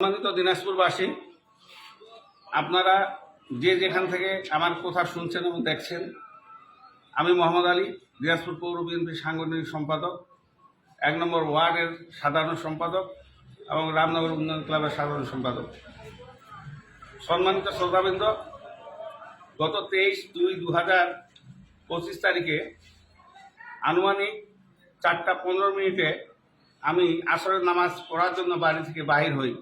সম্মানিত দিনাজপুরবাসী, আপনারা যে যেখান থেকে আমার কথা শুনছেন এবং দেখছেন, আমি মোহাম্মদ আলী, দিনাজপুর পৌর বিএনপির সাংগঠনিক সম্পাদক, এক নম্বর ওয়ার্ডের সাধারণ সম্পাদক এবং রামনগর উন্নয়ন ক্লাবের সাধারণ সম্পাদক। সম্মানিত শ্রোতাবৃন্দ গত তেইশ দুই দু হাজার পঁচিশ তারিখে আনুমানিক চারটা পনেরো মিনিটে আমি আসরের নামাজ পড়ার জন্য বাড়ি থেকে বাহির হই।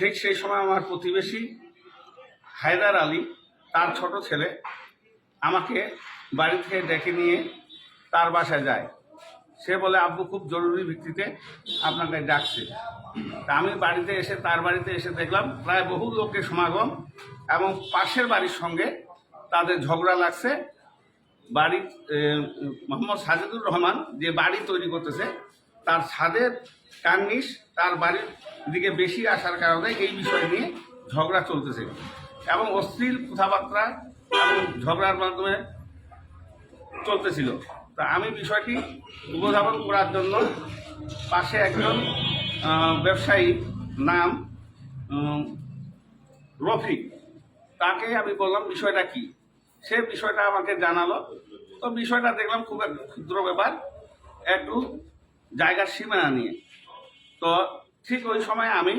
ঠিক সেই সময় আমার প্রতিবেশী হায়দার আলী, তার ছোট ছেলে, আমাকে বাড়ি থেকে ডেকে নিয়ে তার বাসায় যায়। সে বলে, আব্বু, খুব জরুরি ভিত্তিতে আপনাকে ডাকছে। তা আমি বাড়িতে এসে, তার বাড়িতে এসে দেখলাম, প্রায় বহু লোকের সমাগম এবং পাশের বাড়ির সঙ্গে তাদের ঝগড়া লাগছে। বাড়ি মোহাম্মদ সাজেদুর রহমান যে বাড়ি তৈরি করতেছে তার ছাদের কার্নিশ তার বাড়ির দিকে বেশি আসার কারণে এই বিষয় নিয়ে ঝগড়া চলতেছে। এবং অশ্লীল কথাবার্তা এবং ঝগড়ার মাধ্যমে চলতেছিল। তা আমি বিষয়টি উপস্থাপন করার জন্য পাশে একজন ব্যবসায়ী নাম রফিক। তাকে আমি বললাম, বিষয়টা কি? সে বিষয়টা আমাকে জানালো। তো বিষয়টা দেখলাম খুব একটা ক্ষুদ্র ব্যাপার। একটু জায়গার সীমানা নিয়ে। তো ঠিক ওই সময় আমি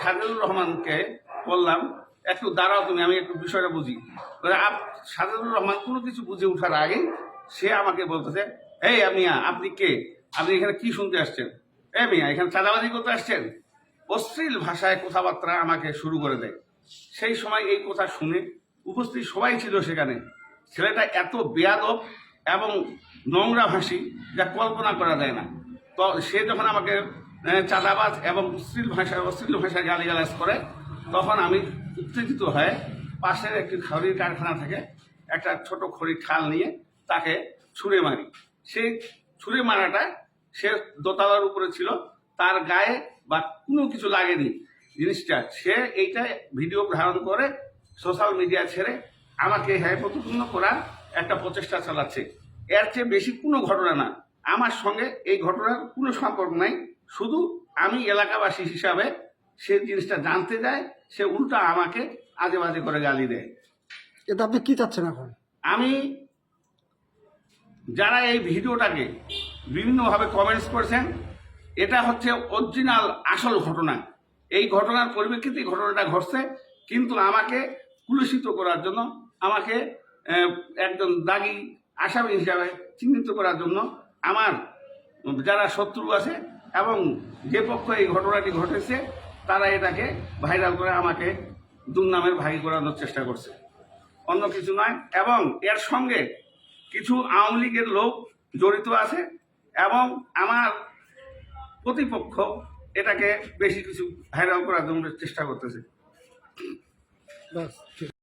সাজেদুর রহমানকে বললাম, একটু দাঁড়াও তুমি, আমি একটু বিষয়টা বুঝি। আপ, সাজেদুর রহমান কোনো কিছু বুঝে ওঠার আগে সে আমাকে বলতেছে, এই মিয়া, আপনি কে? আপনি এখানে কি শুনতে আসছেন এ মিয়া, এখানে চাঁদাবাজি করতে আসছেন? অশ্লীল ভাষায় কথাবার্তা আমাকে শুরু করে দেয়। সেই সময় এই কথা শুনে উপস্থিত সবাই ছিল সেখানে। ছেলেটা এত বেয়াদব এবং নোংরা ভাষী যা কল্পনা করা যায় না। তো সে যখন আমাকে চাঁদাবাজ এবং অশ্লীল ভাষায় অশ্লীল ভাষায় গালিগালাজ করে, তখন আমি উত্তেজিত হয়ে পাশের একটি খড়ির কারখানা থেকে একটা ছোট খড়ির খাল নিয়ে তাকে ছুঁড়ে মারি। সেই ছুঁড়ে মারাটা সে দোতলার উপরে ছিল, তার গায়ে বা কোনো কিছু লাগেনি জিনিসটা। সে এইটা ভিডিও ধারণ করে সোশ্যাল মিডিয়া ছেড়ে আমাকে হ্যায় প্রতিপূর্ণ করার একটা প্রচেষ্টা চালাচ্ছে। এর চেয়ে বেশি কোনো ঘটনা না। আমার সঙ্গে এই ঘটনার কোনো সম্পর্ক নাই। শুধু আমি এলাকাবাসী হিসাবে সে জিনিসটা জানতে যায় সে উল্টা আমাকে আজে বাজে করে গালি দেয়। এটা আপনি কি চাচ্ছেন এখন? আমি যারা এই ভিডিওটাকে বিভিন্নভাবে কমেন্টস করেছেন এটা হচ্ছে অরিজিনাল আসল ঘটনা। এই ঘটনার পরিপ্রেক্ষিতে ঘটনাটা ঘটছে কিন্তু আমাকে কুলুষিত করার জন্য আমাকে একজন দাগি আসামি হিসাবে চিহ্নিত করার জন্য আমার যারা শত্রু আছে এবং যে পক্ষ এই ঘটনাটি ঘটেছে, তারা এটাকে ভাইরাল করে আমাকে দুর্নামের ভাগি করানোর চেষ্টা করছে। অন্য কিছু নয়, এবং এর সঙ্গে কিছু আওয়ামী লীগের লোক জড়িত আছে এবং আমার প্রতিপক্ষ এটাকে বেশি কিছু ভাইরাল করার জন্য চেষ্টা করতেছে।